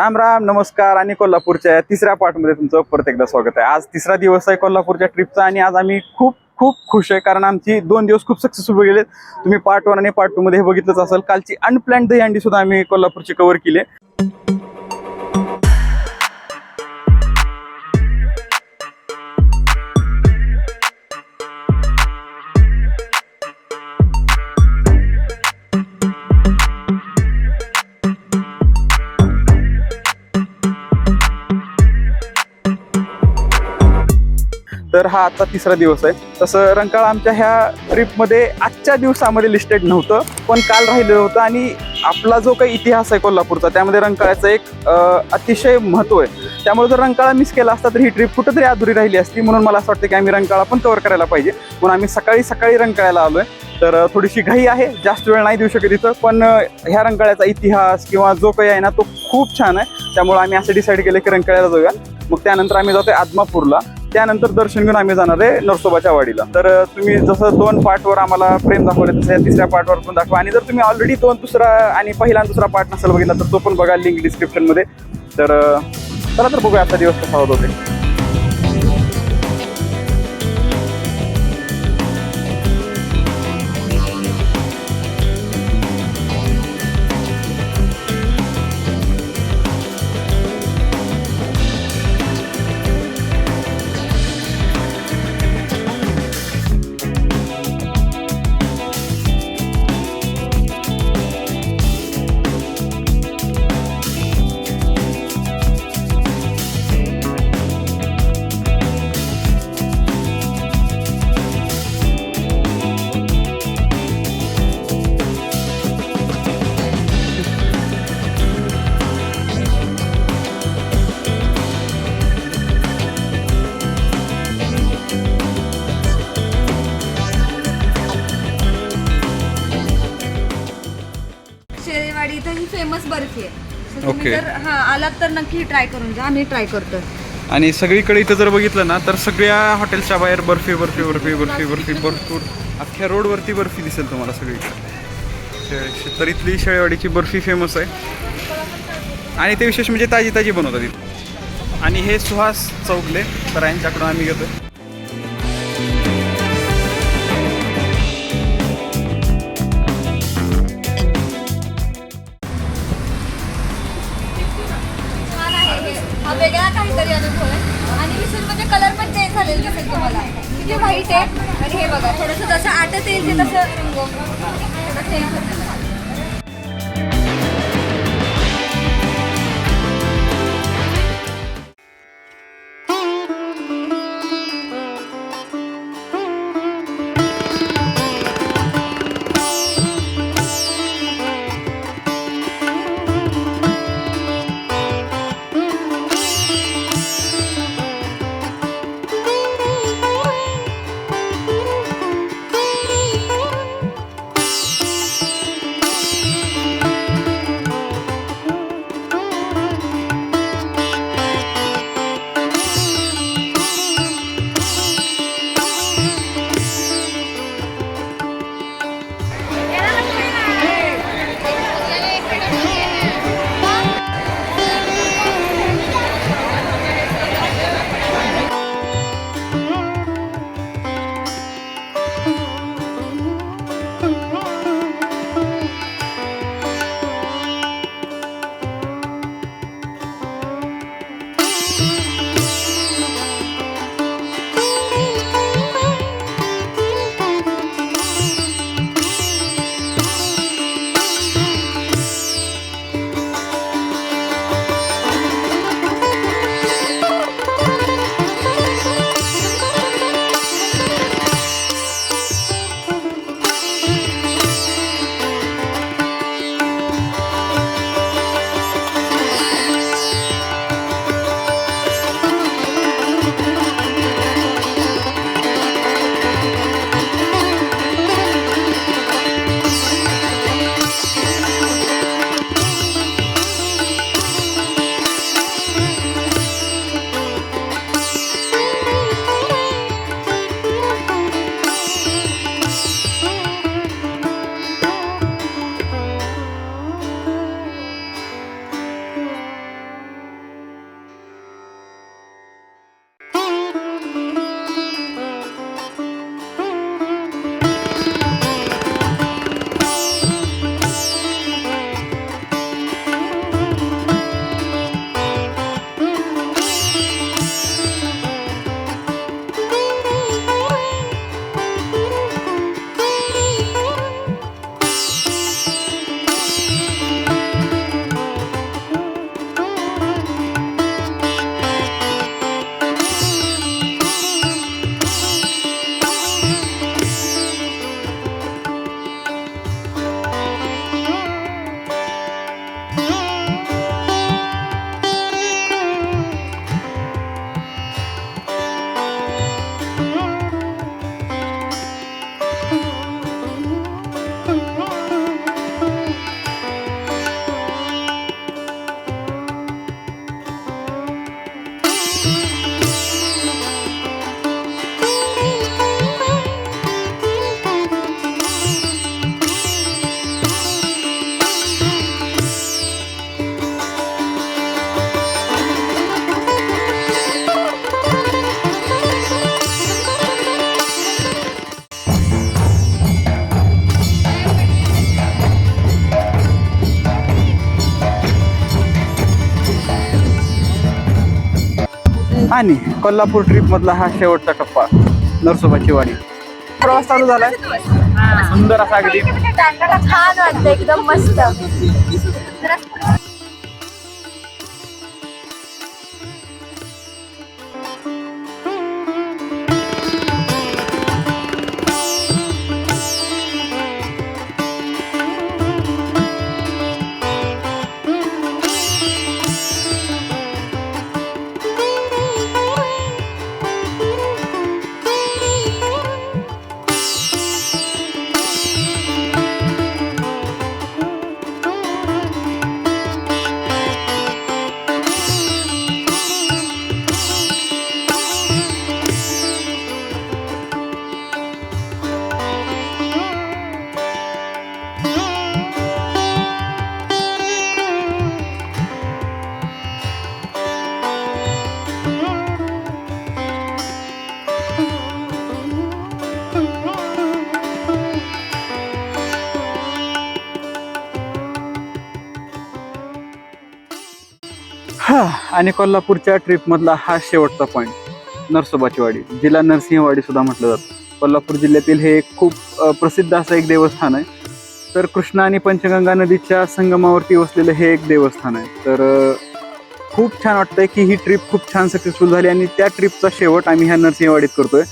राम राम नमस्कार. आणि कोल्हापूरच्या तिसऱ्या पार्टमध्ये तुमचं परत एकदा स्वागत आहे. आज तिसरा दिवस आहे कोल्हापूरच्या ट्रिपचा आणि आज आम्ही खूप खूप खुश आहे कारण आमची दोन दिवस खूप सक्सेसफुल गेले तुम्ही पार्ट वन आणि पार्ट टू मध्ये हे बघितलंच असेल. कालची अनप्लॅन्ड दहीहंडी सुद्धा आम्ही कोल्हापूरची कव्हर केली हा आजचा तिसरा दिवस आहे. तसं रंकाळ आमच्या ह्या ट्रिपमध्ये आजच्या दिवसामध्ये लिस्टेड नव्हतं पण काल राहिलेलं होतं आणि आपला जो काही इतिहास आहे कोल्हापूरचा त्यामध्ये रंकाळ्याचं एक अतिशय महत्त्व आहे. त्यामुळे जर रंकाळा मिस केला असता तर ही ट्रिप कुठंतरी अधुरी राहिली असती म्हणून मला असं वाटतं की आम्ही रंकाळा पण कवर करायला पाहिजे. म्हणून आम्ही सकाळी सकाळी रंकाळ्याला आहे तर थोडीशी घाई आहे जास्त वेळ नाही देऊ शकत इथं पण ह्या रंकाळ्याचा इतिहास किंवा जो काही आहे ना तो खूप छान आहे. त्यामुळे आम्ही असं डिसाईड केलं की रंकाळ्याला जाऊया. मग त्यानंतर आम्ही जातो आदमापूरला. त्यानंतर दर्शन घेऊन आम्ही जाणार आहे नरसोबाच्या वाडीला. तर तुम्ही जसं दोन पार्टवर आम्हाला प्रेम दाखवले तसं या तिसऱ्या पार्टवर पण दाखवा. आणि जर तुम्ही ऑलरेडी दोन दुसरा आणि पहिला दुसरा पार्ट नसेल बघितला तर तो पण बघा लिंक डिस्क्रिप्शनमध्ये तर चला तर बघूया आजचा दिवस कसा होत होते. बर्फी आहे. So तुम्ही Okay. जर हा आलात तर नक्की ट्राय करून जा आम्ही ट्राय करतो. आणि सगळीकडे इथं जर बघितलं ना तर सगळ्या हॉटेल्सच्या बाहेर बर्फी बर्फी बर्फी बर्फी बर्फी भरपूर अख्ख्या रोडवरती बर्फी दिसेल तुम्हाला सगळीकडे. शे- तर इथली शेळेवाडीची बर्फी फेमस आहे. आणि ते विशेष म्हणजे ताजी ताजी बनवतात इथं. आणि हे सुहास चौगले तर यांच्याकडून आम्ही घेतो वेगळा काहीतरी अनुभव आहे. आणि विसर म्हणजे कलर पण चेंज झालेला दिसेल तुम्हाला. किती व्हाईट आहे. आणि हे बघा थोडंसं जसं आटत येईल ते तसं थोडं चेंज होतं. आणि कोल्हापूर ट्रिप मधला हा शेवटचा टप्पा नरसोबाची वाडी प्रवास चालू झालाय. सुंदर असा अगदी. छान वाटतं एकदम मस्त. आणि कोल्हापूरच्या ट्रिपमधला हा शेवटचा पॉइंट नरसोबाची वाडी जिला नरसिंहवाडी सुद्धा म्हटलं जातं. कोल्हापूर जिल्ह्यातील हे एक खूप प्रसिद्ध असं एक देवस्थान आहे. तर कृष्णा आणि पंचगंगा नदीच्या संगमावरती वसलेलं हे एक देवस्थान आहे. तर खूप छान वाटतंय की ही ट्रिप खूप छान सक्सेसफुल झाली आणि त्या ट्रिपचा शेवट आम्ही ह्या नरसिंहवाडीत करतोय.